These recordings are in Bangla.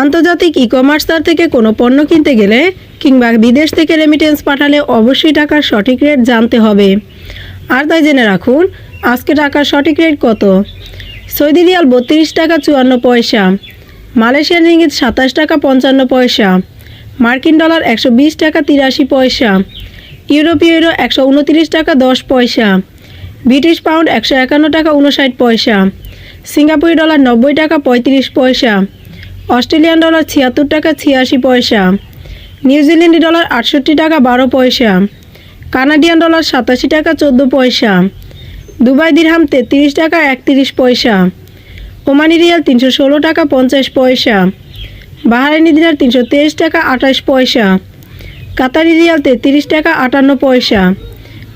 আন্তর্জাতিক ই কমার্সার থেকে কোনো পণ্য কিনতে গেলে কিংবা বিদেশ থেকে রেমিটেন্স পাঠালে অবশ্যই টাকার সঠিক রেট জানতে হবে। আর তাই জেনে রাখুন, আজকে টাকার সঠিক রেট কত? সৌদি রিয়াল বত্রিশ টাকা চুয়ান্ন পয়সা, মালয়েশিয়ান রিঙ্গিত সাতাশ টাকা পঞ্চান্ন পয়সা, মার্কিন ডলার একশো বিশ টাকা তিরাশি পয়সা, ইউরোপীয় ইউরো একশো উনত্রিশ টাকা দশ পয়সা, ব্রিটিশ পাউন্ড একশো একান্ন টাকা উনষাট পয়সা, সিঙ্গাপুরি ডলার নব্বই টাকা পঁয়ত্রিশ পয়সা অস্ট্রেলিয়ান ডলার ছিয়াত্তর টাকা ছিয়াশি পয়সা নিউজিল্যান্ডি ডলার আটষট্টি টাকা বারো পয়সা, কানাডিয়ান ডলার সাতাশি টাকা চোদ্দ পয়সা, দুবাই দিরহাম তেত্রিশ টাকা একত্রিশ পয়সা, ওমানি রিয়াল তিনশো ষোলো টাকা পঞ্চাশ পয়সা, বাহারাইনি দিনার তিনশো তেইশ টাকা আঠাশ পয়সা, কাতারি রিয়াল তেত্রিশ টাকা আটান্ন পয়সা,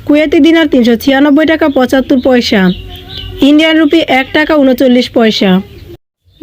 কুয়েতি দিনার তিনশো ছিয়ানব্বই টাকা পঁচাত্তর পয়সা, ইন্ডিয়ান রুপি এক টাকা উনচল্লিশ পয়সা।